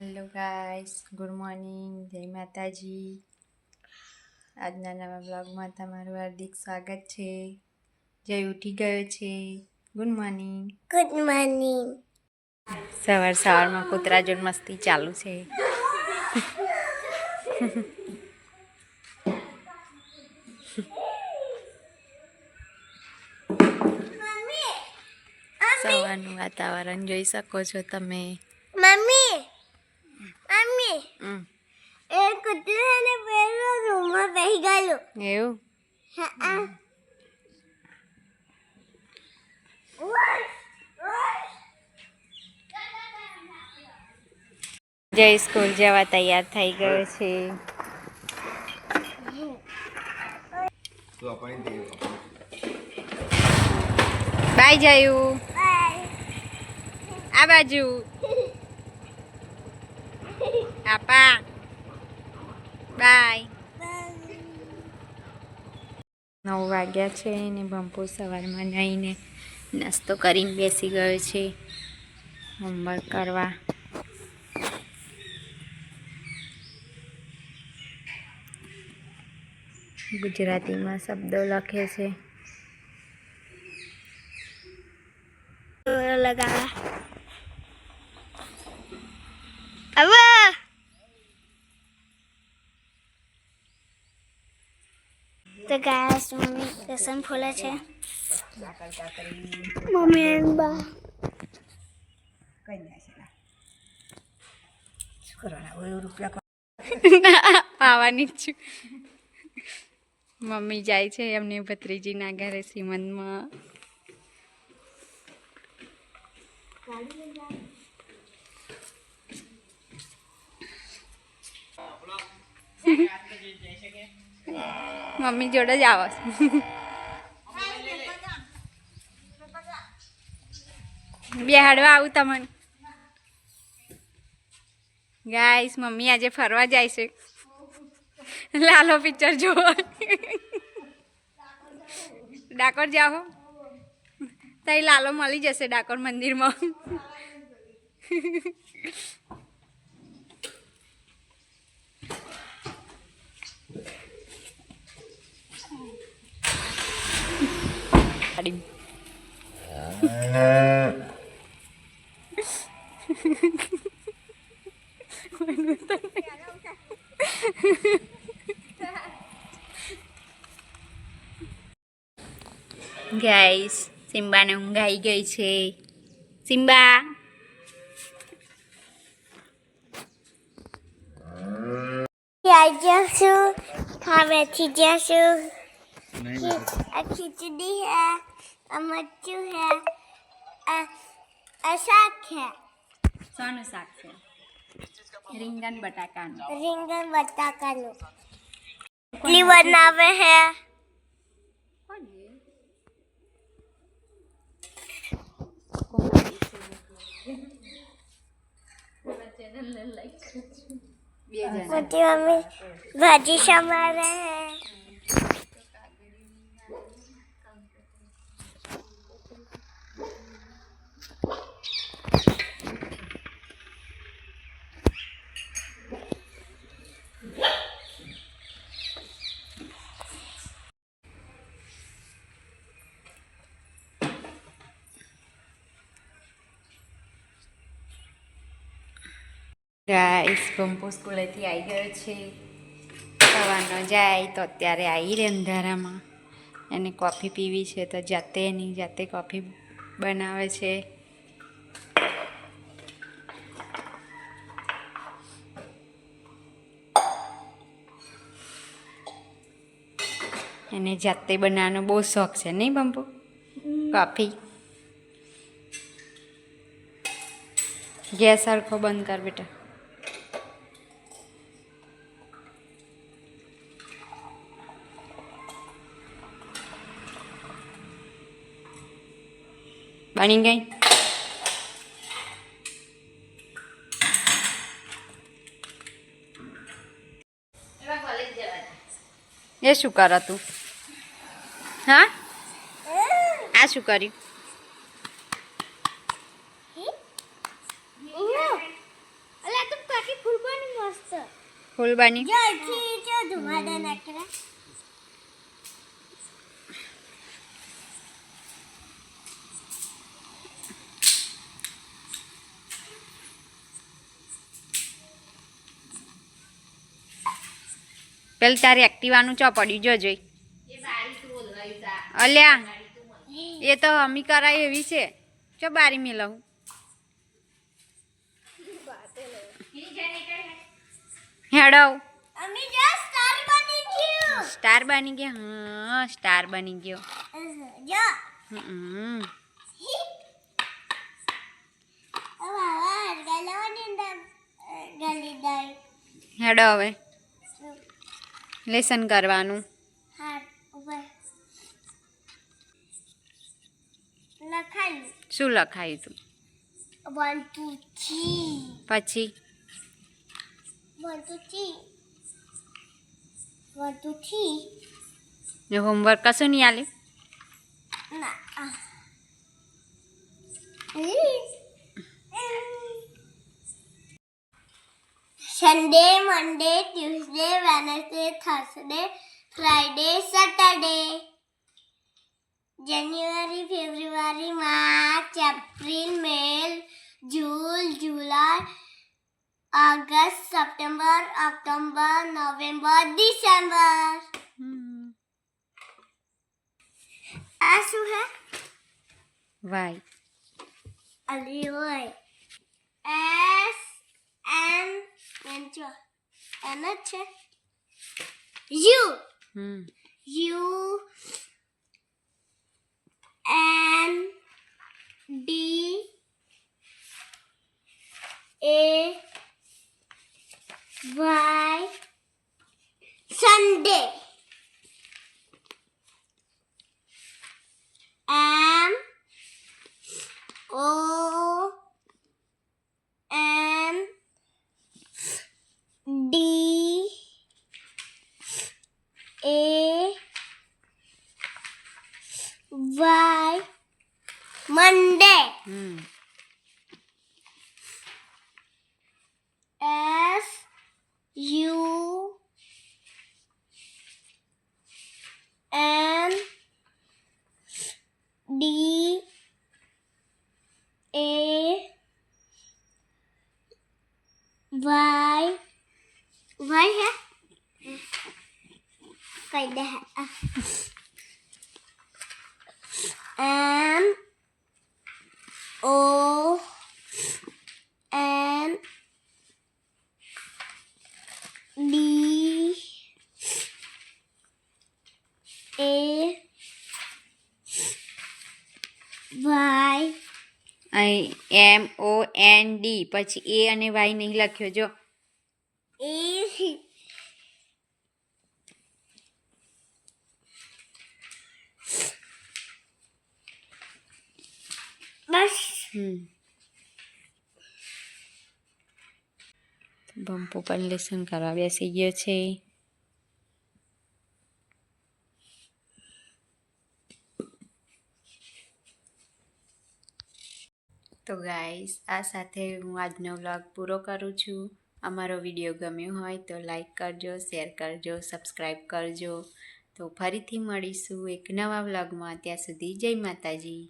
Hello guys good morning જય માતાજી આજના નવા બ્લોગમાં તમારું હાર્દિક સ્વાગત છે. જય ઉઠી ગયો છે. ગુડ મોર્નિંગ ગુડ મોર્નિંગ સવાર સવારમાં કૂતરા જોડ મસ્તી ચાલુ છે. સવારનું વાતાવરણ જોઈ શકો છો તમે. મમ્મી એ કૂતરાને પેલો રૂમમાં બેસી ગયો એવું? હા જય સ્કૂલ જવા તૈયાર થઈ ગયો છે. બાય જયું. આ બાજુ. આપા બાય નવ વાગ્યા છે ને બંપુ સવારમાં જઈને નાસ્તો કરીને બેસી ગયો છે. હોમવર્ક કરવા. ગુજરાતીમાં શબ્દો લખે છે. લગાવા હવે ગાયસ મમ્મી લસણ ફોલે છે. મમ્મી અને બા. આવવાની છું. મમ્મી જાય છે એમની ભત્રીજીના ઘરે સિમંતમાં મમ્મી જોડે જ આવો બેહાડવા આવું તમને. ગાઈસ મમ્મી આજે ફરવા જાય છે. લાલો પિક્ચર જોવા ડાકોર જાઓ. તઈ લાલો મળી જશે ડાકોર મંદિરમાં. ગાઈસ સિમ્બાને ઊંઘ આવી ગઈ છે સિમ્બા ત્યાં જશું ખાવેથી જશું આ ખીચડી હે આ મરચું હે આ આ શાક હે સોનું શાક છે રીંગણ બટાકાનું રીંગણ બટાકાનું ઇડલી બનાવે હે મોટી મમ્મી ભાજી સમારે હે ગાઈસ પંપો સ્કૂલેથી આવી ગયો છે સવારનો જાય તો અત્યારે આવી રે અંધારામાં એને કોફી પીવી છે તો જાતે એની જાતે કોફી બનાવે છે. એને જાતે બનાવવાનો બહુ શોખ છે નહીં બંપુ કોફી. ગેસ સરખો બંધ કર બેટા. બની ગઈ એ શું કરો તું? હા? આ શું કર્યું? અલા પેલ તારે એક્ટિવાનું ચો પડ્યું? જો જોઈ. અલ્યા, એ તો અમી કરાય એવી છે. ચો બારી મેલવું હેડવ સ્ટાર બની ગયું. હા, સ્ટાર બની ગયો. હેડો હવે. લેસન કરવાનું. શું લખાયું તું? પછી? હોમવર્ક કશું નહીં આલે? ના આ. Sunday Monday Tuesday Wednesday Thursday Friday Saturday January February March April May June July August September October November December આ શું હે વાય Ali હોય S M એમ જો એમ જ છે U હમ U N D A Y Sunday M O N D A Y Monday હમ S U N D A Y Y है afraid to have. M, O, N D M O N D પછી એ અને Y નહીં લખ્યો. જો બમ્પો પણ lesson કરવા બેસી ગયો છે. તો ગાઈસ, આ સાથે હું આજનો વ્લોગ પૂરો કરું છું. અમારો વીડિયો ગમ્યો હોય તો લાઈક કરજો, શેર કરજો, સબસ્ક્રાઈબ કરજો. તો ફરીથી મળીશું એક નવા વ્લોગમાં. ત્યાં સુધી જય માતાજી.